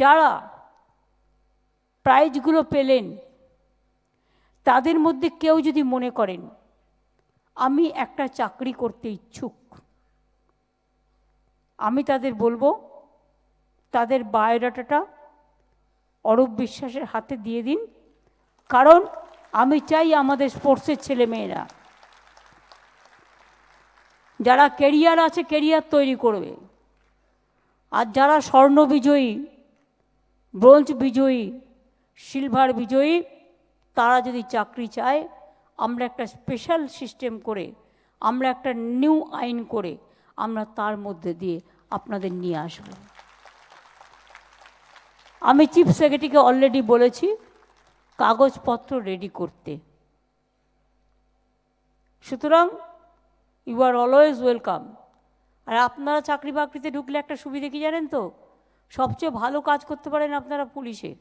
যারা প্রাইজগুলো পেলেন, তাদের মধ্যে কেউ যদি মনে করেন, আমি একটা চাকরি করতে ইচ্ছুক, আমি তাদের বলব, তাদের বায়োডাটাটা অরূপ বিশ্বাসের হাতে দিয়ে দিন, কারণ আমি চাই আমাদের স্পোর্টসের ছেলে মেয়েরা যারা কেরিয়ার আছে কেরিয়ার তৈরি করবে, আর যারা স্বর্ণ বিজয়ী ব্রোঞ্জ বিজয়ী, সিলভার বিজয়ী, তারা যদি চাকরি চায়, আমরা একটা স্পেশাল সিস্টেম করে, আমরা একটা নিউ আইন করে, আমরা তার মধ্যে দিয়ে আপনাদের নিয়ে আসব। আমি চিফ সেক্রেটারিকে অলরেডি বলেছি, কাগজপত্র রেডি করতে। সুতরাং ইউ আর অলওয়েজ ওয়েলকাম আর আপনারা চাকরি বাকরিতে ঢুকলে একটা সুবিধে কি জানেন তো? সবচেয়ে ভালো কাজ করতে পারেন আপনারা পুলিশে।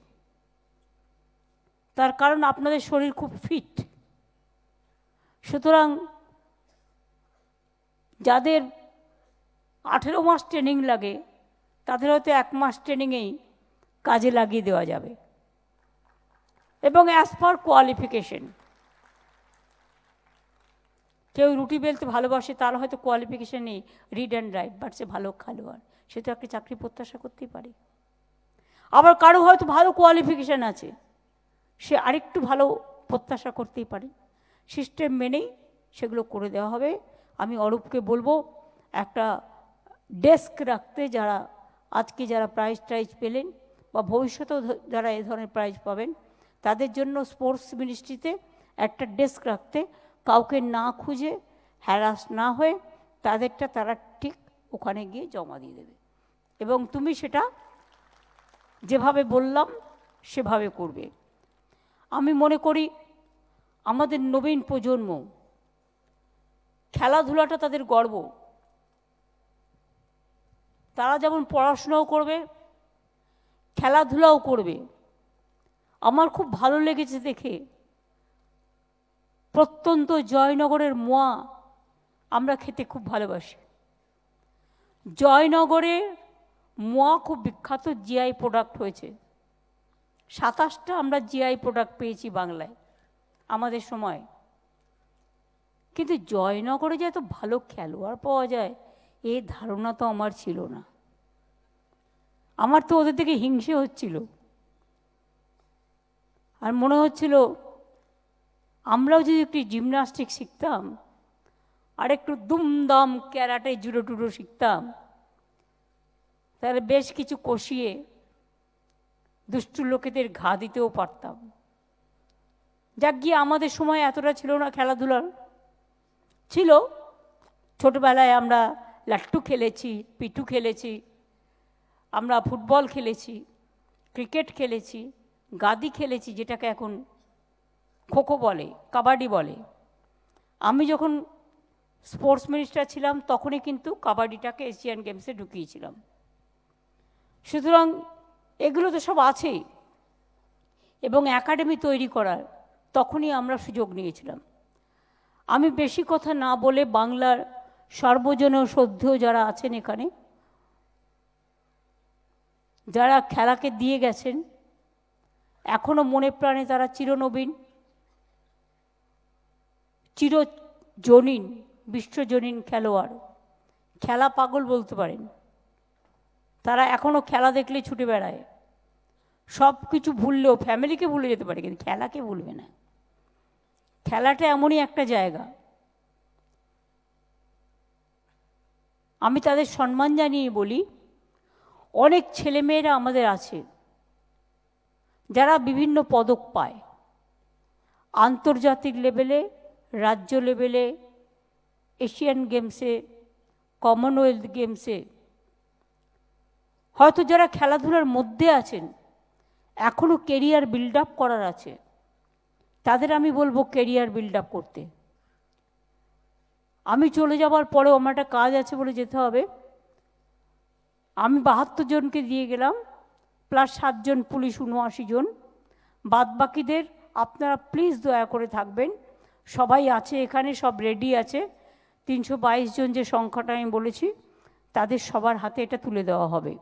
তার কারণ আপনাদের শরীর খুব ফিট সুতরাং যাদের আঠেরো মাস ট্রেনিং লাগে, তাদের হয়তো এক মাস ট্রেনিংয়েই কাজে লাগিয়ে দেওয়া যাবে। এবং অ্যাজ পার কোয়ালিফিকেশন কেউ রুটি বেলতে ভালোবাসে, তার হয়তো কোয়ালিফিকেশন নেই রিড অ্যান্ড রাইট বাট সে ভালো খেলোয়াড়। সে তো একটা চাকরি প্রত্যাশা করতেই পারে। আবার কারও হয়তো ভালো কোয়ালিফিকেশান আছে, সে আরেকটু ভালো প্রত্যাশা করতেই পারে। সিস্টেম মেনেই সেগুলো করে দেওয়া হবে। আমি অরূপকে বলব, একটা ডেস্ক রাখতে যারা, আজকে যারা প্রাইজ টাইজ পেলেন বা ভবিষ্যতেও যারা এ ধরনের প্রাইজ পাবেন, তাদের জন্য স্পোর্টস মিনিস্ট্রিতে একটা ডেস্ক রাখতে কাউকে না খুঁজে হ্যারাস না হয়ে তাদেরটা তারা ঠিক ওখানে গিয়ে জমা দিয়ে দেবে। এবং তুমি সেটা যেভাবে বললাম, সেভাবে করবে। আমি মনে করি আমাদের নবীন প্রজন্ম খেলাধুলাটা তাদের গর্ব। তারা যেমন পড়াশোনাও করবে, খেলাধুলাও করবে। আমার খুব ভালো লেগেছে দেখে। প্রত্যন্ত জয়নগরের মোয়া আমরা খেতে খুব ভালোবাসি। জয়নগরে মোয়া খুব বিখ্যাত জিআই প্রোডাক্ট হয়েছে। সাতাশটা আমরা জিআই প্রোডাক্ট পেয়েছি বাংলায় আমাদের সময়। কিন্তু জয়নগরে যে এত ভালো খেলোয়াড় পাওয়া যায় এই ধারণা তো আমার ছিল না। আমার তো ওদের থেকে হিংসে হচ্ছিল। আর মনে হচ্ছিল আমরাও যদি একটু জিমনাস্টিক শিখতাম, আর একটু দুমদাম ক্যারাটে, জুডো টুডো শিখতাম, তাহলে বেশ কিছু কষিয়ে দুষ্টু লোকেদের ঘা দিতেও পারতাম। যাক, গিয়ে আমাদের সময় এতটা ছিল না খেলাধুলার। ছিল, ছোটবেলায় আমরা লাট্টু খেলেছি, পিটু খেলেছি, আমরা ফুটবল খেলেছি, ক্রিকেট খেলেছি, গাদি খেলেছি, যেটাকে এখন খোখো বলে, কাবাডি বলে। আমি যখন স্পোর্টস মিনিস্টার ছিলাম, তখনই কিন্তু কাবাডিটাকে এশিয়ান গেমসে ঢুকিয়েছিলাম। সুতরাং এগুলো তো সব আছেই। এবং একাডেমি তৈরি করার তখনই আমরা সুযোগ নিয়েছিলাম। আমি বেশি কথা না বলে বাংলার সর্বজন শ্রদ্ধেয় যারা আছেন এখানে, যারা খেলাকে দিয়ে গেছেন, এখনও মনে প্রাণে তারা চিরনবীন। চিরজনীন, বিশ্বজনীন খেলোয়াড়। খেলা পাগল বলতে পারেন। তারা এখনও খেলা দেখলে ছুটে বেড়ায়। সব কিছু ভুললেও ফ্যামিলিকে ভুলে যেতে পারে, কিন্তু খেলাকে ভুলবে না। খেলাটা এমনই একটা জায়গা। আমি তাদের সম্মান জানিয়ে বলি, অনেক ছেলেমেয়েরা আমাদের আছে, যারা বিভিন্ন পদক পায়। আন্তর্জাতিক লেভেলে রাজ্য লেভেলে এশিয়ান গেমসে কমনওয়েলথ গেমসে হয়তো যারা খেলাধুলার মধ্যে আছেন এখনও কেরিয়ার বিল্ড আপ করার আছে। তাদের আমি বলব কেরিয়ার বিল্ড আপ করতে। আমি চলে যাওয়ার পরেও আমার একটা কাজ আছে বলে যেতে হবে। আমি বাহাত্তর জনকে দিয়ে গেলাম প্লাস সাতজন পুলিশ উনআশি জন। বাদ বাকিদের আপনারা প্লিজ দয়া করে থাকবেন। সবাই আছে এখানে, সব রেডি আছে। তিনশো বাইশ জন যে সংখ্যাটা আমি বলেছি, তাদের সবার হাতে এটা তুলে দেওয়া হবে।